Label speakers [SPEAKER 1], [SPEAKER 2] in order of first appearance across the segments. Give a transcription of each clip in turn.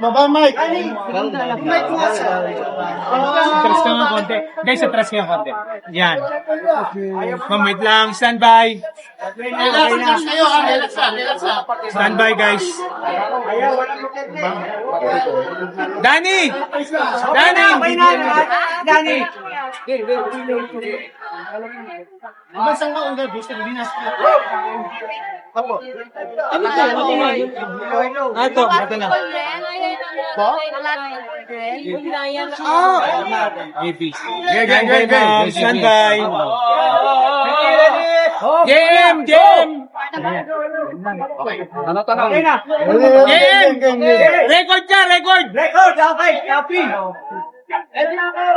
[SPEAKER 1] Baba, Mike.
[SPEAKER 2] Atras ka nga konti. Guys, atras ka nga konti. Yan. Ma'am, wait lang. Stand by.
[SPEAKER 1] Relax kayo, ha? Relax ha, relax ha.
[SPEAKER 2] Stand by, guys. Danny! Danny!
[SPEAKER 3] Dani.
[SPEAKER 1] Masang ka unga, gusto ko dinas. Apo.
[SPEAKER 2] Ato, ito na.
[SPEAKER 3] Oh.
[SPEAKER 2] AB. Stand by, ma'am. Stand by. Game! Game!
[SPEAKER 3] Okay na.
[SPEAKER 2] Game! Record ka! Record!
[SPEAKER 3] Record, okay, copy.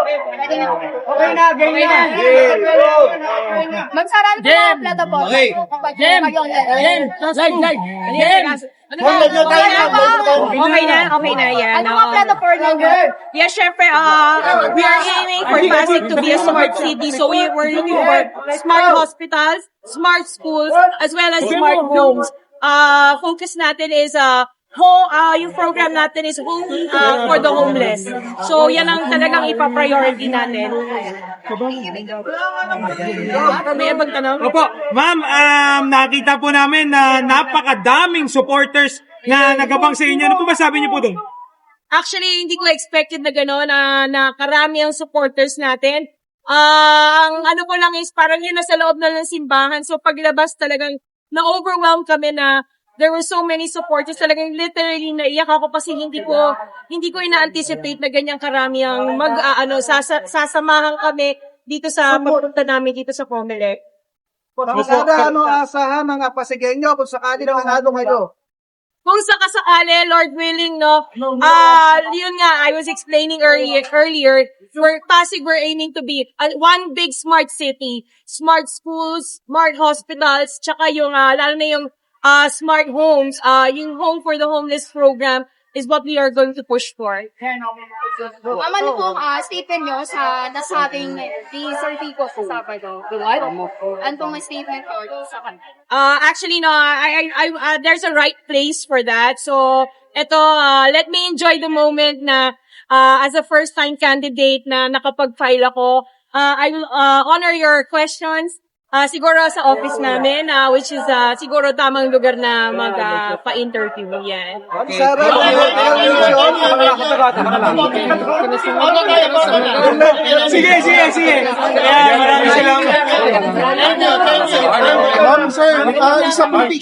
[SPEAKER 3] Okay na, game na.
[SPEAKER 4] Magsarado ko
[SPEAKER 2] Game.
[SPEAKER 4] ang plato po.
[SPEAKER 2] Okay. Game! Game! Live, live! Game!
[SPEAKER 4] Okay na?
[SPEAKER 5] Okay na, okay na. Yan.
[SPEAKER 4] Ano ang plato for ninyo?
[SPEAKER 5] Yes, syempre, uh, we are aiming for Pasig to be a smart city. So we were looking for smart hospitals, smart schools, as well as smart homes. Uh, focus natin is uh, home, uh, yung program natin is home uh, for the homeless. So yan ang talagang ipa-priority natin. May ibang tanong?
[SPEAKER 2] Opo, ma'am, um, nakita po namin na napakadaming supporters na nagabang sa inyo. Ano po ba sabi niyo po doon?
[SPEAKER 5] Actually, hindi ko expected na gano'n, na, na karami ang supporters natin. Ah, ang ano ko lang is parang yun nasa loob na ng simbahan. So paglabas talagang na-overwhelm kami na there were so many supporters. Talagang literally naiyak ako kasi hindi ko hindi ko ina-anticipate na ganyang karami ang mag ah, ano sasa, sasamahan kami dito sa pagpunta namin dito sa Comelec.
[SPEAKER 3] Sana ano asahan ng Pasigenyo kung sakali naman ano kayo.
[SPEAKER 5] Kung sakasakali, Lord willing, no, ah, yun nga, I was explaining earlier, earlier, we're, Pasig, we're aiming to be a, one big smart city, smart schools, smart hospitals, tsaka yung, ah, lalo na yung, ah, smart homes, ah, yung home for the homeless program is what we are going to push for.
[SPEAKER 4] Ang ano po, ah, statement nyo sa nasabing ni Sir Fico sa Sabado. Ano pong statement ko sa kanila?
[SPEAKER 5] Uh, actually, no, I, I, I, uh, there's a right place for that. So, eto, uh, let me enjoy the moment na, uh, as a first-time candidate na nakapag-file ako, uh, I will, uh, honor your questions. Uh, siguro sa office namin, uh, which is, uh, siguro tamang lugar na mag, uh. Yan.
[SPEAKER 3] Sara,
[SPEAKER 2] Sige, sige, sige. Ayan, maraming salamat.
[SPEAKER 1] Ma'am, sir, ah, isang picture.